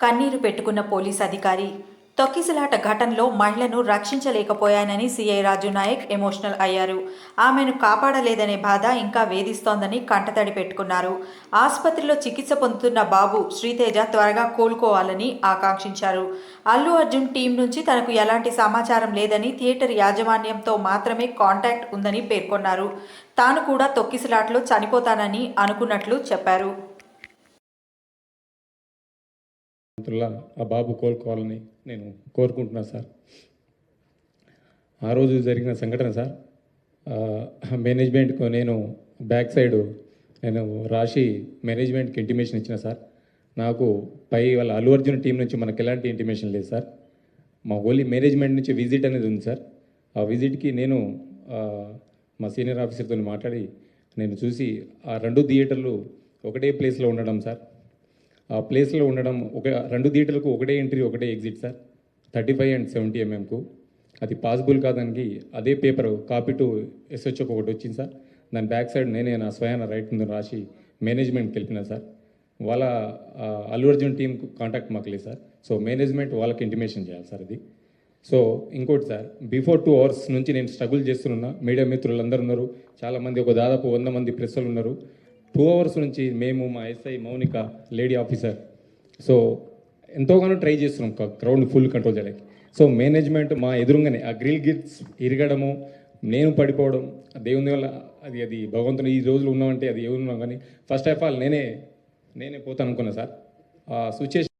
కన్నీరు పెట్టుకున్న పోలీస్ అధికారి తొక్కిసలాట ఘటనలో మహిళను రక్షించలేకపోయానని సీఐ రాజు నాయక్ ఎమోషనల్ అయ్యారు. ఆమెను కాపాడలేదనే బాధ ఇంకా వేధిస్తోందని కంటతడి పెట్టుకున్నారు. ఆసుపత్రిలో చికిత్స పొందుతున్న బాబు శ్రీతేజ త్వరగా కోలుకోవాలని ఆకాంక్షించారు. అల్లు అర్జున్ టీం నుంచి తనకు ఎలాంటి సమాచారం లేదని థియేటర్ యాజమాన్యంతో మాత్రమే కాంటాక్ట్ ఉందని పేర్కొన్నారు. తాను కూడా తొక్కిసలాట్లో చనిపోతానని అనుకున్నట్లు చెప్పారు. మంత్రులా ఆ బాబు కోలుకోవాలని నేను కోరుకుంటున్నాను సార్. ఆ రోజు జరిగిన సంఘటన సార్ మేనేజ్మెంట్కు నేను బ్యాక్ సైడ్ నేను రాసి మేనేజ్మెంట్కి ఇంటిమేషన్ ఇచ్చిన సార్. నాకు పై వాళ్ళ అల్లు అర్జున్ టీం నుంచి మనకు ఎలాంటి ఇంటిమేషన్ లేదు సార్. మా ఓన్లీ మేనేజ్మెంట్ నుంచి విజిట్ అనేది ఉంది సార్. ఆ విజిట్కి నేను మా సీనియర్ ఆఫీసర్తో మాట్లాడి నేను చూసి ఆ రెండు థియేటర్లు ఒకటే ప్లేస్లో ఉండడం సార్. ప్లేస్లో ఉండడం ఒక రెండు థియేటర్లకు ఒకటే ఎంట్రీ ఒకటే exit sir. Thirty five and seventy ఎంఎంకు. అది పాసిబుల్ కాదానికి అదే పేపర్ కాపీ టు ఎస్హెచ్ఓకి ఒకటి వచ్చింది సార్. దాని బ్యాక్ సైడ్ నేనే నా స్వయాన రైట్ ముందు రాసి మేనేజ్మెంట్కి వెళ్ళిన సార్. వాళ్ళ అల్లు అర్జున్ టీంకు కాంటాక్ట్ మాకు లేదు సార్. సో మేనేజ్మెంట్ వాళ్ళకి ఇంటిమేషన్ చేయాలి సార్ ఇది. సో ఇంకోటి సార్ బిఫోర్ టూ అవర్స్ నుంచి నేను స్ట్రగుల్ చేస్తున్నా. మీడియా మిత్రులు అందరు ఉన్నారు చాలామంది ఒక దాదాపు వంద మంది ప్రెస్సులు ఉన్నారు. టూ అవర్స్ నుంచి మేము మా SI Mounika lady officer. So ఎంతోగానో try చేస్తున్నాం క్రౌడ్ ఫుల్ కంట్రోల్ చేయడానికి. సో మేనేజ్మెంట్ మా ఎదురుగానే ఆ గ్రిల్ గిట్స్ ఇరగడము నేను పడిపోవడం దేవుని వల్ల అది అది భగవంతుని ఈ రోజులు ఉన్నామంటే అది ఎవరున్నాం కానీ ఫస్ట్ ఆఫ్ ఆల్ నేనే నేనే పోతాను అనుకున్నా సార్. ఆ సిచ్యుయేషన్